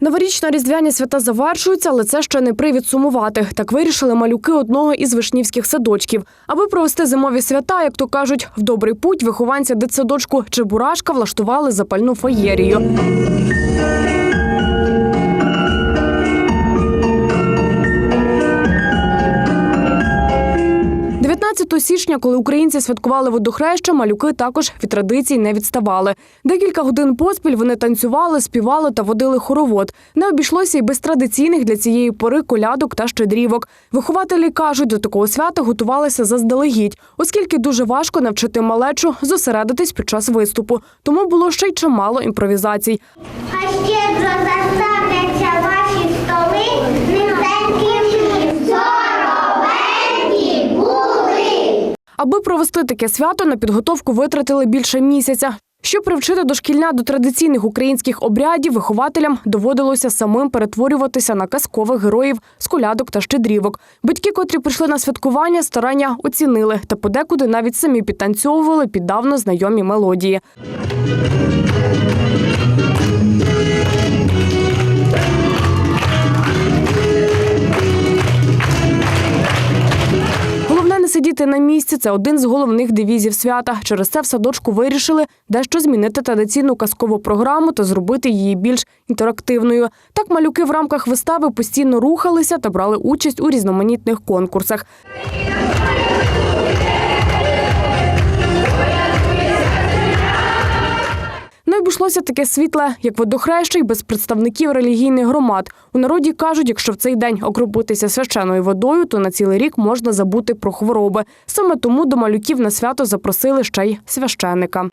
Новорічно-різдвяні свята завершуються, але це ще не привід сумувати. Так вирішили малюки одного із вишнівських садочків. Аби провести зимові свята, як то кажуть, в добрий путь вихованці дитсадочку Чебурашка влаштували запальну феєрію. Січня, коли українці святкували водохреща, малюки також від традицій не відставали. Декілька годин поспіль вони танцювали, співали та водили хоровод. Не обійшлося й без традиційних для цієї пори колядок та щедрівок. Вихователі кажуть, до такого свята готувалися заздалегідь, оскільки дуже важко навчити малечу зосередитись під час виступу. Тому було ще й чимало імпровізацій. А щедро заставляться ваші столи Аби провести таке свято, на підготовку витратили більше місяця. Щоб привчити дошкільня до традиційних українських обрядів, вихователям доводилося самим перетворюватися на казкових героїв з колядок та щедрівок. Батьки, котрі прийшли на святкування, старання оцінили та подекуди навіть самі підтанцьовували під давно знайомі мелодії. Головне на місці. Це один з головних девізів свята. Через це в садочку вирішили дещо змінити традиційну казкову програму та зробити її більш інтерактивною. Так малюки в рамках вистави постійно рухалися та брали участь у різноманітних конкурсах. Обійшлося таке світле, як водохреща й без представників релігійних громад. У народі кажуть, якщо в цей день окропитися священою водою, то на цілий рік можна забути про хвороби. Саме тому до малюків на свято запросили ще й священика.